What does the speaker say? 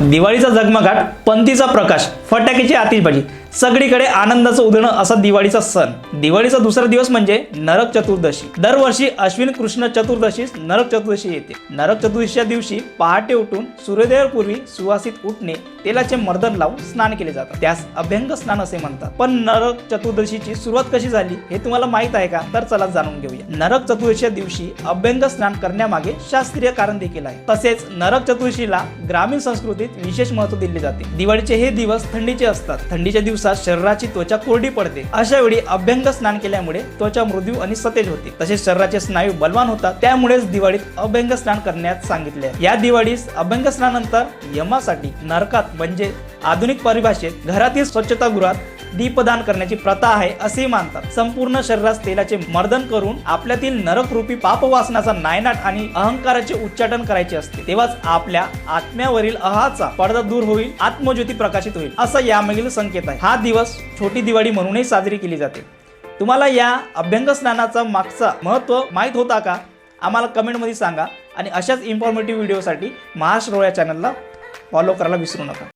दिवाळीचा जगमगाट पंतीचा प्रकाश फटाक्याची आतिषबाजी सगळीकडे आनंदाचं उधळणं असा दिवाळीचा सण. दिवाळीचा दुसरा दिवस म्हणजे नरक चतुर्दशी. दरवर्षी अश्विन कृष्ण चतुर्दशीस नरक चतुर्दशी येते. नरक चतुर्दशीच्या दिवशी पहाटे उठून सूर्योदयापूर्वी सुवासित उठणे तेलाचे मर्दन लावून स्नान केले जातात. त्यास अभ्यंग स्नान असे म्हणतात. पण नरक चतुर्दशीची सुरुवात कशी झाली हे तुम्हाला माहीत आहे का? तर चला जाणून घेऊया. नरक चतुर्दशीच्या दिवशी अभ्यंग स्नान करण्यामागे शास्त्रीय कारण देखील आहे. तसेच नरक चतुर्दशीला ग्रामीण संस्कृतीत विशेष महत्त्व दिले जाते. दिवाळीचे हे दिवस थंडीचे असतात. थंडीच्या दिवसात शरीराची त्वचा कोरडी पडते. अशा वेळी अभ्यंग स्नान केल्यामुळे त्वचा मृदू आणि सतेज होते. तसेच शरीराचे स्नायू बलवान होतात. त्यामुळेच दिवाळीत अभ्यंग स्नान करण्यात सांगितले आहे. या दिवाळीस अभ्यंग स्नानानंतर यमासाठी नरकात म्हणजे आधुनिक परिभाषेत घरातील स्वच्छतागृहात दीपदान करण्याची प्रथा आहे असे मानतात. संपूर्ण शरीरास तेलाचे मर्दन करून आपल्यातील नरकरूपी पापवासनाचा नायनाट आणि अहंकाराचे उच्चाटन करायचे असते. तेव्हाच आपल्या आत्म्यावरील अहाचा पडदा दूर होईल आत्मज्योती प्रकाशित होईल असा यामागील संकेत आहे. हा दिवस छोटी दिवाळी म्हणूनही साजरी केली जाते. तुम्हाला या अभ्यंग स्नानाचा मागचा महत्त्व माहीत होता का? आम्हाला कमेंटमध्ये सांगा आणि अशाच इन्फॉर्मेटिव्ह व्हिडिओसाठी महाराष्ट्र रोया चॅनलला फॉलो करायला विसरू नका.